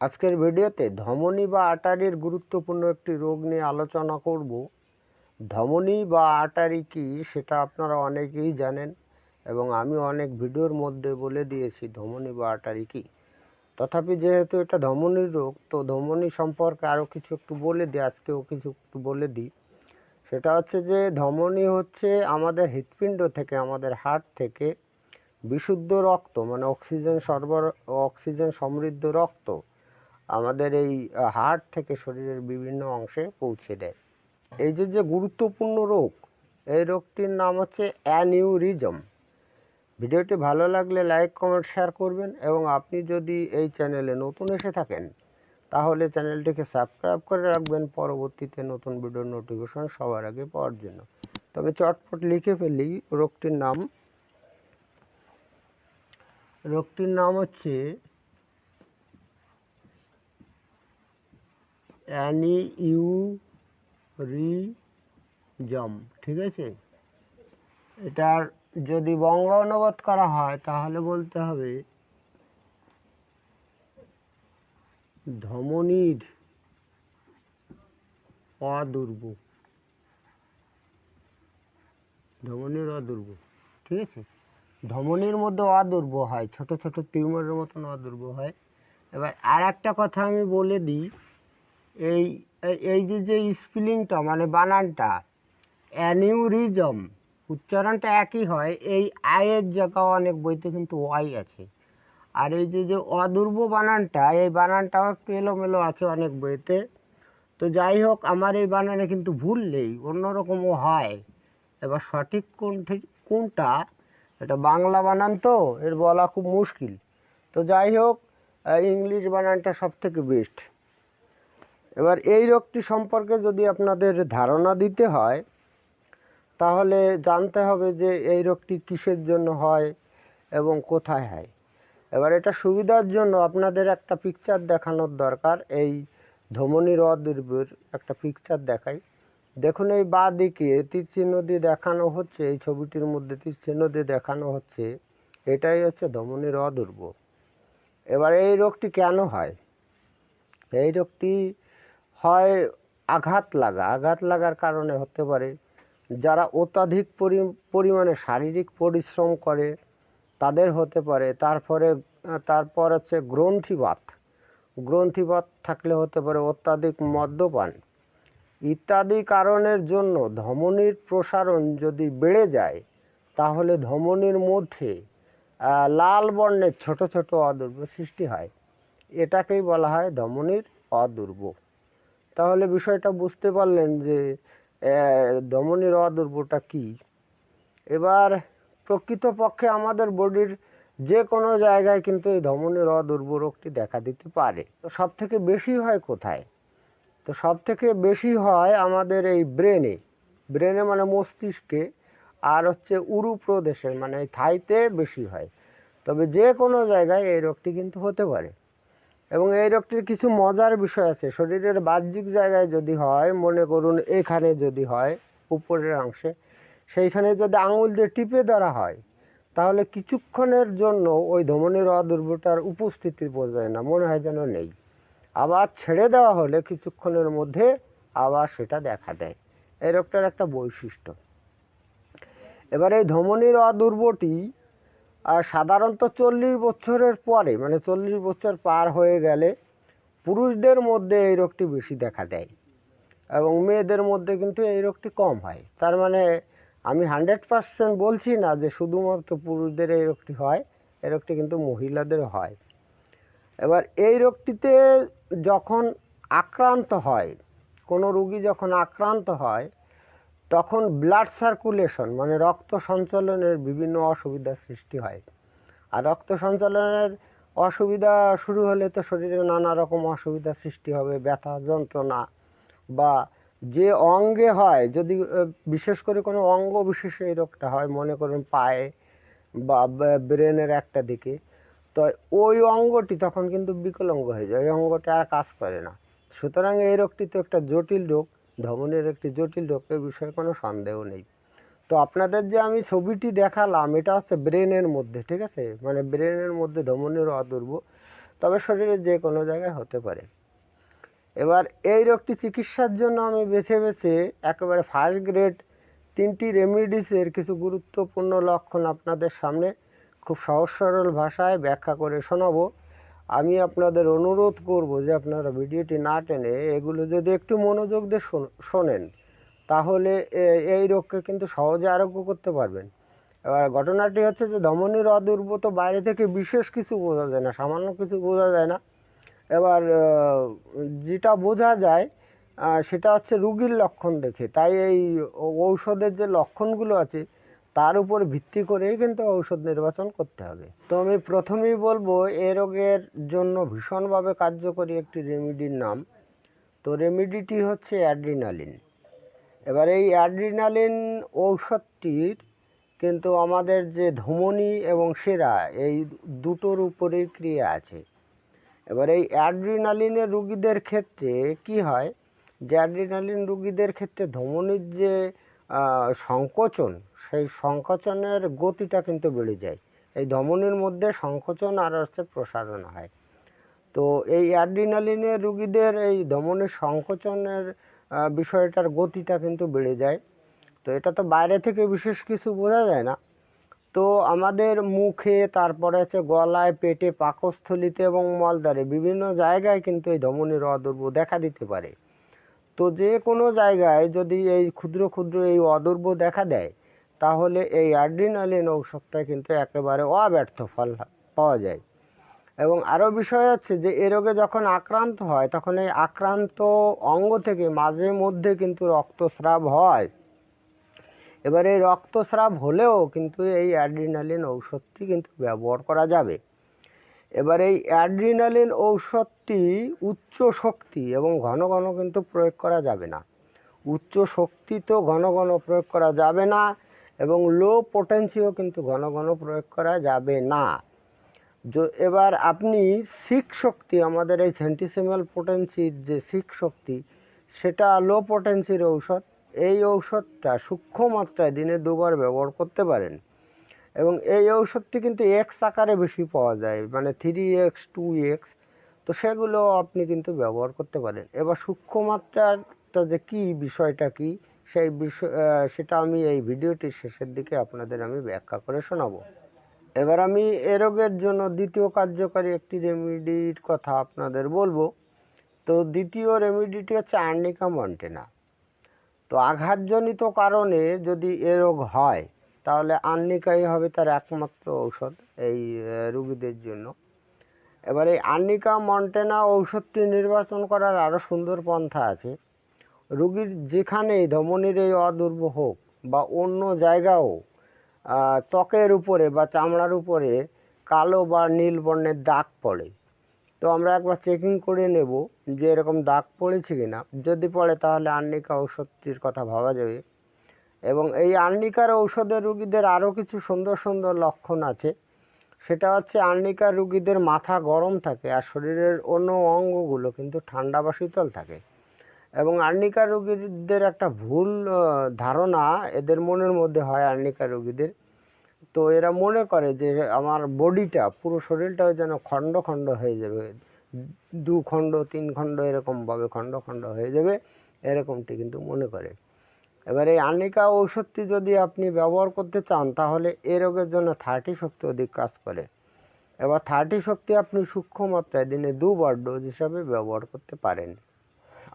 আজকের ভিডিওতে ধমনী বা আটারির গুরুত্বপূর্ণ একটি রোগ নিয়ে আলোচনা করব। ধমনী বা আটারি কি সেটা আপনারা অনেকেই জানেন এবং আমি অনেক ভিডিওর মধ্যে বলে দিয়েছি ধমনী বা আটারি কি। তথাপি যেহেতু এটা ধমনীর রোগ, তো ধমনী সম্পর্কে আরও কিছু একটু বলে দিই, আজকেও কিছু একটু বলে দিই। সেটা হচ্ছে যে ধমনী হচ্ছে আমাদের হৃৎপিণ্ড থেকে, আমাদের হার্ট থেকে বিশুদ্ধ রক্ত মানে অক্সিজেন সরবরাহ, অক্সিজেন সমৃদ্ধ রক্ত আমাদের এই হার্ট থেকে শরীরের বিভিন্ন অংশে পৌঁছে দেয়। এই যে যে গুরুত্বপূর্ণ রোগ, এই রোগটির নাম হচ্ছে অ্যানিউরিজম। ভিডিওটি ভালো লাগলে লাইক, কমেন্ট, শেয়ার করবেন এবং আপনি যদি এই চ্যানেলে নতুন এসে থাকেন, তাহলে চ্যানেলটিকে সাবস্ক্রাইব করে রাখবেন। পরবর্তীতে নতুন ভিডিওর নোটিফিকেশন সবার আগে পাওয়ার জন্য। তবে চটপট লিখে ফেলি, রোগটির নাম। রোগটির নাম হচ্ছে অ্যানিউরিজম, ঠিক আছে? এটার যদি বঙ্গ অনুবাদ করা হয়, তাহলে বলতে হবে ধমনীর অদুর্ব ধমনীর অদুর্ব ঠিক আছে? ধমনীর মধ্যে অদুর্ব হয়, ছোট ছোট টিউমারের মতন অদুর্ব হয়। এবার আর একটা কথা আমি বলে দিই। এই, এই- যে যে স্পেলিংটা মানে বানানটা, অ্যানিউরিজম, উচ্চারণটা একই হয়, এই আয়ের জায়গাও অনেক বইতে কিন্তু ওয়াই আছে। আর এই যে যে অদূর্ব বানানটা, এই বানানটাও একটু এলোমেলো আছে অনেক বইতে। তো যাই হোক, আমার এই বানানে কিন্তু ভুল নেই, অন্যরকমও হয়। এবার সঠিক কোন কোনটা, এটা বাংলা বানান তো, এর বলা খুব মুশকিল। তো যাই হোক ইংলিশ বানানটা সব থেকে বেস্ট এবার এই রোগটি সম্পর্কে যদি আপনাদের ধারণা দিতে হয়, তাহলে জানতে হবে যে এই রোগটি কিসের জন্য হয় এবং কোথায় হয়। এবার এটা সুবিধার জন্য আপনাদের একটা পিকচার দেখানোর দরকার। এই ধমনীর অদূর্বের একটা পিকচার দেখাই। দেখুন, এই বা দিকে তীর চিহ্ন দিয়ে দেখানো হচ্ছে, এই ছবিটির মধ্যে তীর দিয়ে দেখানো হচ্ছে। এটাই হচ্ছে ধমনীর অদূর্ব এবার এই রোগটি কেন হয়? এই রোগটি হয় আঘাত লাগা। আঘাত লাগার কারণে হতে পারে যারা অত্যাধিক পরি- পরিমাণে শারীরিক পরিশ্রম করে, তাদের হতে পারে। তারপরে, তারপর হচ্ছে গ্রন্থিবাত। গ্রন্থিবাত থাকলে হতে পারে অত্যাধিক মদ্যপান। ইত্যাদি কারণের জন্য ধমনীর প্রসারণ যদি বেড়ে যায়, তাহলে ধমনীর মধ্যে লাল বর্ণের ছোট ছোট অদূর্ব সৃষ্টি হয়। এটাকেই বলা হয় ধমনীর অদূর্ব। তাহলে বিষয়টা বুঝতে পারলেন যে আহ, ধমনীর অদূর্বটা কি? এবার প্রকৃতপক্ষে আমাদের বডির যে কোনো জায়গায় কিন্তু এই ধমনীর অদূর্ব রোগটি দেখা দিতে পারে। তো সব থেকে বেশি হয় কোথায়? তো সব থেকে বেশি হয় আমাদের এই ব্রেনে। ব্রেনে মানে মস্তিষ্কে আর হচ্ছে উরু প্রদেশে মানে থাইতে বেশি হয়। তবে যে কোনো জায়গায় এই রোগটি কিন্তু হতে পারে। এবং এই রোগটির কিছু মজার বিষয় আছে। শরীরের বাহ্যিক জায়গায় যদি হয়, মনে করুন এখানে যদি হয়, উপরের অংশে, সেইখানে যদি আঙুল দিয়ে টিপে ধরা হয়, তাহলে কিছুক্ষণের জন্য ওই ধমনীর অদুর্বটার উপস্থিতি বোঝা যায় না, মনে হয় যেন নেই। আবার ছেড়ে দেওয়া হলে কিছুক্ষণের মধ্যে আবার সেটা দেখা দেয়। এই রোগটার একটা বৈশিষ্ট্য। এবার এই ধমনীর অদুর্বটি সাধারণত চল্লিশ বছরের পরে মানে চল্লিশ বছর পার হয়ে গেলে পুরুষদের মধ্যে এই রোগটি বেশি দেখা দেয় এবং মেয়েদের মধ্যে কিন্তু এই রোগটি কম হয়। তার মানে আমি হান্ড্রেড পার্সেন্ট বলছি না যে শুধুমাত্র পুরুষদের এই রোগটি হয়, এই রোগটি কিন্তু মহিলাদের হয়। এবার এই রোগটিতে যখন আক্রান্ত হয়, কোনো রুগী যখন আক্রান্ত হয় তখন ব্লাড সার্কুলেশন মানে রক্ত সঞ্চালনের বিভিন্ন অসুবিধার সৃষ্টি হয়। আর রক্ত সঞ্চালনের অসুবিধা শুরু হলে তো শরীরে নানা রকম অসুবিধার সৃষ্টি হবে, ব্যথা, যন্ত্রণা বা যে অঙ্গে হয়, যদি বিশেষ করে কোনো অঙ্গ বিশেষে এই রোগটা হয়, মনে করুন পায়ে বা, ব্রেনের একটা দিকে, তো ওই অঙ্গটি তখন কিন্তু বিকলাঙ্গ হয়ে যায়, ওই অঙ্গটি আর কাজ করে না। সুতরাং এই রোগটি তো একটা জটিল রোগ ধমনের একটি জটিল রোগ এ বিষয়ে কোনো সন্দেহ নেই। তো আপনাদের যে আমি ছবিটি দেখালাম, এটা হচ্ছে ব্রেনের মধ্যে, ঠিক আছে? মানে ব্রেনের মধ্যে ধমনের অদূর্ব, তবে শরীরের যে কোনো জায়গায় হতে পারে। এবার এই রোগটি চিকিৎসার জন্য আমি বেছে বেছে একেবারে ফার্স্ট গ্রেড তিনটি রেমিডিসের কিছু গুরুত্বপূর্ণ লক্ষণ আপনাদের সামনে খুব সহজ সরল ভাষায় ব্যাখ্যা করে শোনাবো। আমি আপনাদের অনুরোধ করব যে আপনারা ভিডিওটি না টেনে এগুলো যদি একটু মনোযোগ দিয়ে শোনেন, তাহলে এই রোগকে কিন্তু সহজে আরোগ্য করতে পারবেন। এবার ঘটনাটি হচ্ছে যে ধমনীর অদূর্ব তো বাইরে থেকে বিশেষ কিছু বোঝা যায় না, সামান্য কিছু বোঝা যায় না। এবার যেটা বোঝা যায় সেটা হচ্ছে রুগীর লক্ষণ দেখে। তাই এই ঔষধের যে লক্ষণগুলো আছে তার উপর ভিত্তি করেই কিন্তু ঔষধ নির্বাচন করতে হবে। তো আমি প্রথমেই বলব, এ রোগের জন্য ভীষণভাবে কার্যকরী একটি রেমিডির নাম। তো রেমিডিটি হচ্ছে অ্যাড্রিনালিন। এবার এই অ্যাড্রিনালিন ঔষধটির কিন্তু আমাদের যে ধমনী এবং শিরা এই দুটোর উপরেই ক্রিয়া আছে। এবার এই অ্যাড্রিনালিনের রুগীদের ক্ষেত্রে কি হয়? যে অ্যাড্রিনালিন রুগীদের ক্ষেত্রে ধমনীর যে সংকোচন, সেই সংকোচনের গতিটা কিন্তু বেড়ে যায়। এই ধমনীর মধ্যে সংকোচন আর হচ্ছে প্রসারণ হয়। তো এই অ্যাড্রিনালিনের রুগীদের এই ধমনীর সংকোচনের বিষয়টার গতিটা কিন্তু বেড়ে যায়। তো এটা তো বাইরে থেকে বিশেষ কিছু বোঝা যায় না। তো আমাদের মুখে, তারপরে হচ্ছে গলায়, পেটে, পাকস্থলিতে এবং মলদ্বারে বিভিন্ন জায়গায় কিন্তু এই ধমনীর অদূর্ব দেখা দিতে পারে। তো যে কোনো জায়গায় যদি এই ক্ষুদ্র ক্ষুদ্র এই অদূর্ব দেখা দেয়, তাহলে এই অ্যাড্রিনালিন ঔষধটা কিন্তু একেবারে অব্যর্থ ফল পাওয়া যায়। এবং আরও বিষয় হচ্ছে যে, এ রোগে যখন আক্রান্ত হয়, তখন এই আক্রান্ত অঙ্গ থেকে মাঝে মধ্যে কিন্তু রক্তস্রাব হয়। এবার রক্তস্রাব হলেও কিন্তু এই অ্যাড্রিনালিন ঔষধটি কিন্তু ব্যবহার করা যাবে। এবার এই অ্যাড্রিনালিন ঔষধটি উচ্চ শক্তি এবং ঘন ঘন কিন্তু প্রয়োগ করা যাবে না। উচ্চ শক্তি তো ঘন ঘন প্রয়োগ করা যাবে না এবং লো পোটেন্সিও কিন্তু ঘন ঘন প্রয়োগ করা যাবে না। এবার আপনি সিক শক্তি, আমাদের এই সেন্টিসিমাল পোটেন্সির যে সিক শক্তি, সেটা লো পোটেন্সির ঔষধ। এই ঔষধটা সূক্ষ্ম মাত্রায় দিনে দুবার ব্যবহার করতে পারেন। এবং এই ঔষধটি কিন্তু এক্স আকারে বেশি পাওয়া যায় মানে থ্রি এক্স টু এক্স তো সেগুলো আপনি কিন্তু ব্যবহার করতে পারেন। এবার সূক্ষ্ম মাত্রাটা যে কী, বিষয়টা কি, সেই বিষয় সেটা আমি এই ভিডিওটির শেষের দিকে আপনাদের আমি ব্যাখ্যা করে শোনাবো। এবার আমি এ রোগের জন্য দ্বিতীয় কার্যকারী একটি রেমিডির কথা আপনাদের বলব। তো দ্বিতীয় রেমিডিটি হচ্ছে আর্নিকা মন্টেনা। তো আঘাতজনিত কারণে যদি এ রোগ হয় তাহলে আর্নিকাই হবে তার একমাত্র ঔষধ এই রুগীদের জন্য। এবার এই আর্নিকা মন্টেনা ঔষধটি নির্বাচন করার আরও সুন্দর পন্থা আছে। রুগীর যেখানেই ধমনীর এই অদূর্ব হোক বা অন্য জায়গাও ত্বকের উপরে বা চামড়ার উপরে কালো বা নীল বর্ণের দাগ পড়ে। তো আমরা একবার চেকিং করে নেব যে এরকম দাগ পড়েছে কিনা। যদি পড়ে তাহলে আর্নিকা ঔষধটির কথা ভাবা যাবে। এবং এই আর্নিকার ঔষধের রুগীদের আরও কিছু সুন্দর সুন্দর লক্ষণ আছে। সেটা হচ্ছে আর্নিকার রুগীদের মাথা গরম থাকে আর শরীরের অন্য অঙ্গগুলো কিন্তু ঠান্ডা বা শীতল থাকে। এবং আর্নিকা রোগীদের একটা ভুল ধারণা এদের মনের মধ্যে হয় আর্নিকা রোগীদের। তো এরা মনে করে যে আমার বডিটা, পুরো শরীরটাও যেন খণ্ড খণ্ড হয়ে যাবে। দু খণ্ড, তিন খণ্ড এরকমভাবে খণ্ড খণ্ড হয়ে যাবে, এরকমটি কিন্তু মনে করে। এবার এই আর্নিকা ঔষধটি যদি আপনি ব্যবহার করতে চান, তাহলে এ রোগের জন্য থার্টি শক্তি অধিক কাজ করে। এবার থার্টি শক্তি আপনি সূক্ষ্ম মাত্রায় দিনে দুবার ডোজ হিসাবে ব্যবহার করতে পারেন।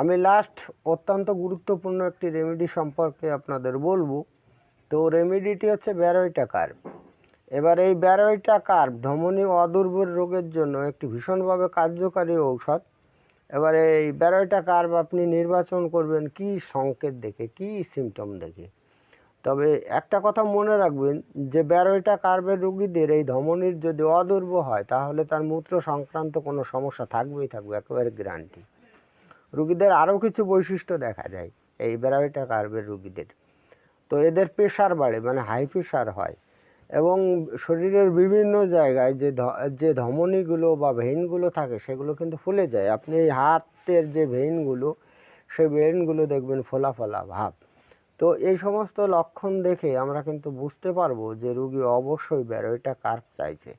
আমি লাস্ট অত্যন্ত গুরুত্বপূর্ণ একটি রেমেডি সম্পর্কে আপনাদের বলব। তো রেমেডিটি হচ্ছে ব্যারোইটা কার্ভ এবার এই ব্যারোইটা কার্ভ ধমনী অদুর্বল রোগের জন্য একটি ভীষণভাবে কার্যকারী ঔষধ। এবার এই ব্যারোইটা কার্ভ আপনি নির্বাচন করবেন, কি সংকেত দেখে, কি সিমটম দেখে? তবে একটা কথা মনে রাখবেন, যে ব্যারোইটা কার্ভের রুগীদের এই ধমনীর যদি অদুর্ব হয়, তাহলে তার মূত্র সংক্রান্ত কোনো সমস্যা থাকবেই থাকবে, একেবারে গ্যারান্টি রুগীদের আরও কিছু বৈশিষ্ট্য দেখা যায়, এই ব্যারোইটা কার্ভের রুগীদের। তো এদের প্রেশার বাড়ে মানে হাই প্রেশার হয়। এবং শরীরের বিভিন্ন জায়গায় যে যে ধমনীগুলো বা ভেইনগুলো থাকে, সেগুলো কিন্তু ফুলে যায়। আপনি এই হাতের যে ভেইনগুলো, সেই ভেইনগুলো দেখবেন ফোলা ফোলা ভাব। তো এই সমস্ত লক্ষণ দেখে আমরা কিন্তু বুঝতে পারব যে রুগী অবশ্যই ব্যারোইটা কার্ভ চাইছে।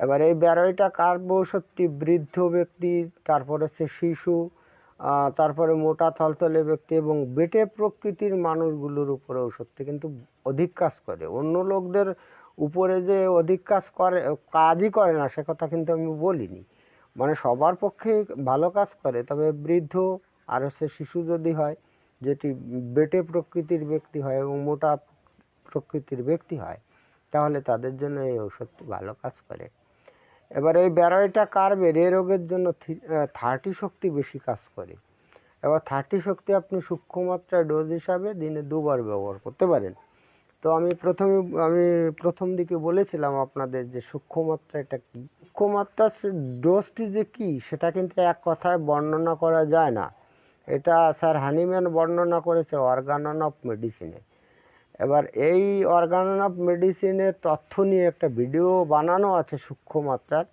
এবার এই বেরোয়টা কার্ব সত্যি বৃদ্ধ ব্যক্তি, তারপর হচ্ছে শিশু তারপরে মোটা থলথলে ব্যক্তি এবং বেটে প্রকৃতির মানুষগুলোর উপরে ওষুধটি কিন্তু অধিক কাজ করে। অন্য লোকদের উপরে যে অধিক কাজ করে, কাজই করে না, সে কথা কিন্তু আমি বলিনি। মানে সবার পক্ষে ভালো কাজ করে, তবে বৃদ্ধ আর হচ্ছে শিশু যদি হয়, যেটি বেটে প্রকৃতির ব্যক্তি হয় এবং মোটা প্রকৃতির ব্যক্তি হয়, তাহলে তাদের জন্য এই ওষুধটি ভালো কাজ করে। এবার এই ব্যারোয়টা কার্বের এ রোগের জন্য থার্টি শক্তি বেশি কাজ করে। এবার থার্টি শক্তি আপনি সূক্ষ্ম মাত্রায় ডোজ হিসাবে দিনে দুবার ব্যবহার করতে পারেন। তো আমি প্রথমে, আমি প্রথম দিকে বলেছিলাম আপনাদের যে সূক্ষ্ম মাত্রা এটা কি? সূক্ষ্ম মাত্রা ডোজটি যে কি, সেটা কিন্তু এক কথায় বর্ণনা করা যায় না। এটা স্যার হানিম্যান বর্ণনা করেছে অর্গানন অফ মেডিসিনে এবার এই অর্গানন অফ মেডিসিনের তথ্য নিয়ে একটা ভিডিও বানানো আছে সূক্ষ্ম মাত্রার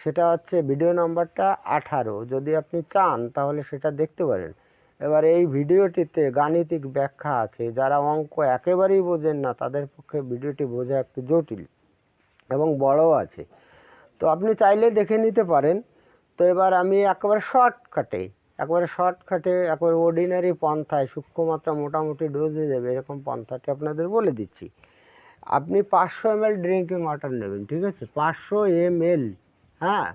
সেটা হচ্ছে ভিডিও নাম্বারটা আঠারো। যদি আপনি চান তাহলে সেটা দেখতে পারেন। এবার এই ভিডিওটিতে গাণিতিক ব্যাখ্যা আছে। যারা অঙ্ক একেবারেই বোঝেন না, তাদের পক্ষে ভিডিওটি বোঝা একটু জটিল এবং বড়ও আছে। তো আপনি চাইলে দেখে নিতে পারেন। তো এবার আমি একেবারে শর্টকাটে একবারে শর্টকাটে, একবারে অর্ডিনারি পন্থায় সূক্ষ্ম মাত্রা মোটামুটি ডোজ যাবে এরকম পন্থাটি আপনাদের বলে দিচ্ছি। আপনি পাঁচশো এম ড্রিঙ্কিং ওয়াটার নেবেন, ঠিক আছে? পাঁচশো এম হ্যাঁ?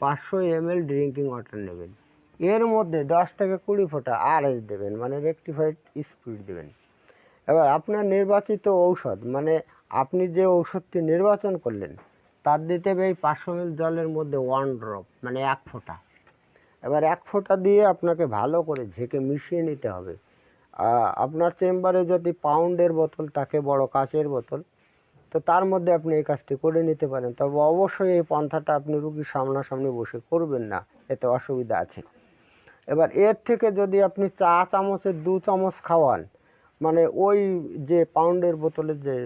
পাঁচশো এম ড্রিঙ্কিং ওয়াটার নেবেন। এর মধ্যে দশ থেকে কুড়ি ফোঁটা আর এস দেবেন মানে রেকটিফাইড স্পিড দেবেন। এবার আপনার নির্বাচিত ঔষধ মানে আপনি যে ঔষধটি নির্বাচন করলেন, তার দিতে হবে এই পাঁচশো মিল জলের মধ্যে ওয়ান ড্রপ মানে এক ফোঁটা। এবার এক ফোঁটা দিয়ে আপনাকে ভালো করে ঝেঁকে মিশিয়ে নিতে হবে। আপনার চেম্বারে যদি পাউন্ডের বোতল থাকে বড় কাচের বোতল, তো তার মধ্যে আপনি এই কাজটি করে নিতে পারেন। তবে অবশ্যই এই পন্থাটা আপনি রুগীর সামনাসামনি বসে করবেন না, এতে অসুবিধা আছে। এবার এর থেকে যদি আপনি চা চামচের দু চামচ খাওয়ান মানে ওই যে পাউন্ডের বোতলের যে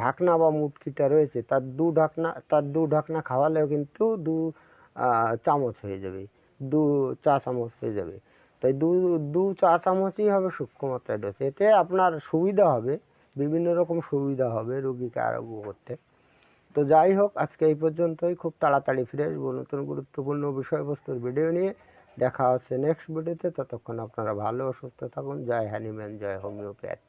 ঢাকনা বা মুটকিটা রয়েছে, তার দু ঢাকনা, তার দু ঢাকনা খাওয়ালেও কিন্তু দু চামচ হয়ে যাবে। দু চা চামচ হয়ে যাবে। তাই দু দু চা চামচই হবে সূক্ষ্ম মাত্রায় ডোজ এতে আপনার সুবিধা হবে, বিভিন্ন রকম সুবিধা হবে রুগীকে আরোগ্য করতে। তো যাই হোক, আজকে এই পর্যন্তই। খুব তাড়াতাড়ি ফিরে আসব নতুন গুরুত্বপূর্ণ বিষয়বস্তুর ভিডিও নিয়ে। দেখা হচ্ছে নেক্সট ভিডিওতে ততক্ষণ আপনারা ভালো সুস্থ থাকুন। জয় হ্যানিম্যান জয় হোমিওপ্যাথ।